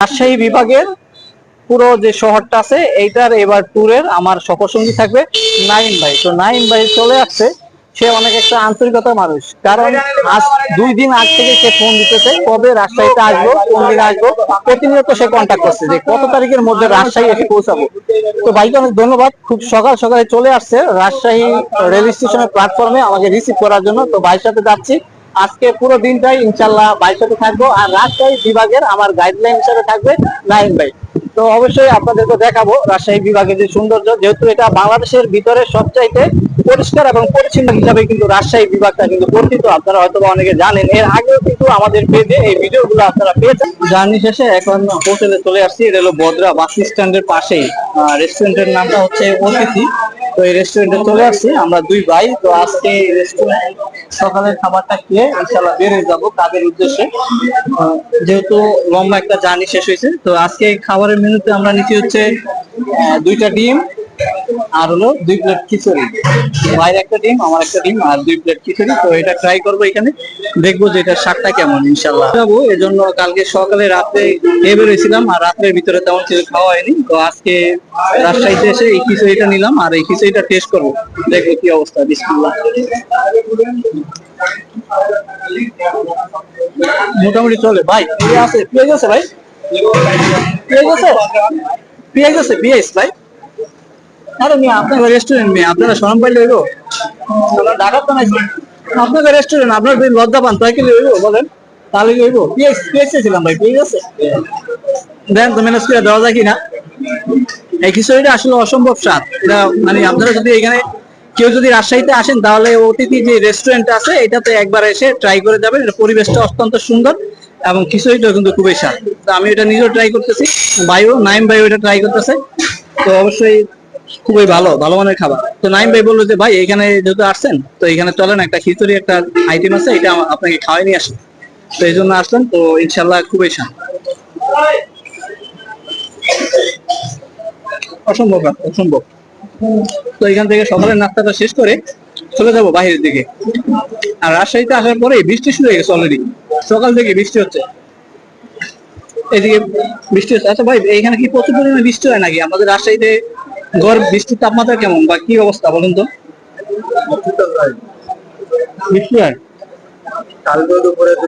রাজশাহী বিভাগের পুরো যে শহরটা আছে, এইটার এবার ট্যুরের আমার সফরসঙ্গী থাকবে নাইম ভাই। তো নাইম ভাই চলে আসছে। সে অনেক একটা আন্তরিকতার মানুষ। কারণ আজ দুই দিন আগ থেকে সে ফোন দিতেছে, কবে রাজশাহীতে আসব, কোন দিন আসব, প্রতিনিয়ত সে কন্ট্যাক্ট করছে যে কত তারিখের মধ্যে রাজশাহী এসে পৌঁছাবো। তো ভাইকে অনেক ধন্যবাদ। খুব সকাল সকালে চলে আসছে রাজশাহী রেল স্টেশনের প্ল্যাটফর্মে আমাকে রিসিভ করার জন্য। তো ভাইয়ের সাথে যাচ্ছি। আজকে পুরো দিনটাই ইনশাল্লাহ ভাইয়ের সাথে থাকব আর রাজশাহী বিভাগের আমার গাইডলাইন হিসেবে থাকবে নাইম ভাই। তো অবশ্যই আপনাদেরকে দেখাবো রাজশাহী বিভাগের যে সৌন্দর্য, যেহেতু এটা বাংলাদেশের ভিতরে সবচাইতে পরিষ্কার এবং পরিচ্ছন্ন হিসাবে কিন্তু রাজশাহী বিভাগটা কিন্তু পরিচিত আপনারা হয়তো অনেকে জানেন, এর আগেও কিন্তু আমাদের পেজে এই ভিডিওগুলো আপনারা পেয়েছেন। জার্নি শেষে এখন হোটেলে চলে আসছি, এটা হলো বদরা বাস স্ট্যান্ডের পাশেই। রেস্টুরেন্টের নামটা হচ্ছে অতিথি। তো এই রেস্টুরেন্টে চলে আসছি আমরা দুই ভাই। তো আজকে রেস্টুরেন্ট সকালের খাবারটা খেয়ে ইনশাল্লাহ বেরিয়ে যাব কাদের উদ্দেশ্যে। যেহেতু লম্বা একটা জার্নি শেষ হয়েছে, তো আজকে এই খাবারের মেনুতে আমরা নিচ্ছি হচ্ছে দুইটা ডিম আর হলো দুই প্লেট খিচুড়ি। ভাইয়ের একটা ডিম, আমার একটা ডিম আর দুই প্লেট খিচুড়ি। তো এটা ট্রাই করব এখানে, দেখব যে এটার স্বাদটা কেমন ইনশাল্লাহ যাব এজন্য কালকে সকালে রাতে খেয়ে বেরোয়েছিলাম আর রাত্রের ভিতরে তেমন কিছু খাওয়া হয়নি। তো আজকে রাজশাহীতে এসে এই খিচুড়িটা নিলাম, আর এই খিচুড়িটা টেস্ট করব। দেখব কি অবস্থা, বিসমিল্লাহ। মোটামুটি চলে। ভাই আছে, পেঁয়াজ আছে ভাই? পেঁয়াজ আছে? পেঁয়াজ আছে, পেঁয়াজ ভাই? আপনার রেস্টুরেন্ট আপনারা আপনাদের রেস্টুরেন্ট আপনার যদি পান তাই কি বলেন, তাহলে কি ভাই পেঁয়াজ আছে? তো এই খিচুড়িটা আসলে অসম্ভব স্বাদ। মানে আপনারা যদি এখানে কেউ যদি রাজশাহীতে আসেন, তাহলে অতিথি যে রেস্টুরেন্ট আছে, এটাতে একবার এসে ট্রাই করে যাবেন। পরিবেশটা অত্যন্ত সুন্দর এবং খিচুড়িটাও কিন্তু খুবই স্বাদ। আমি এটা নিজেও ট্রাই করতেছি। ভাইও, নাইম ভাইও এটা ট্রাই করতেছে। তো অবশ্যই খুবই ভালো ভালো মানের খাবার। তো নাইম ভাই বলল যে, ভাই, এখানে যেহেতু আসছেন, তো এখানে চলেন, একটা খিচুড়ি, একটা আইটেম আছে, এটা আপনাকে খাওয়াই নিয়ে আসেন। তো এই জন্য আসলেন তো ইনশাল্লাহ খুবই স্বাদ অসম্ভব অসম্ভব। তো এখান থেকে সকালের নাস্তাটা শেষ করে চলে যাব বাইরের দিকে। আর রাজশাহীতে আসার পরে বৃষ্টি শুরু হয়ে গেছে অলরেডি সকাল থেকে বৃষ্টি হচ্ছে। এদিকে বৃষ্টি হচ্ছে। আচ্ছা ভাই এখানে কি প্রচুর পরিমাণে বৃষ্টি হয় নাকি? আমাদের রাজশাহীতে গড় বৃষ্টির তাপমাত্রা কেমন বা কি অবস্থা বলুন তো? বৃষ্টি হয়। কালকে দুপুরে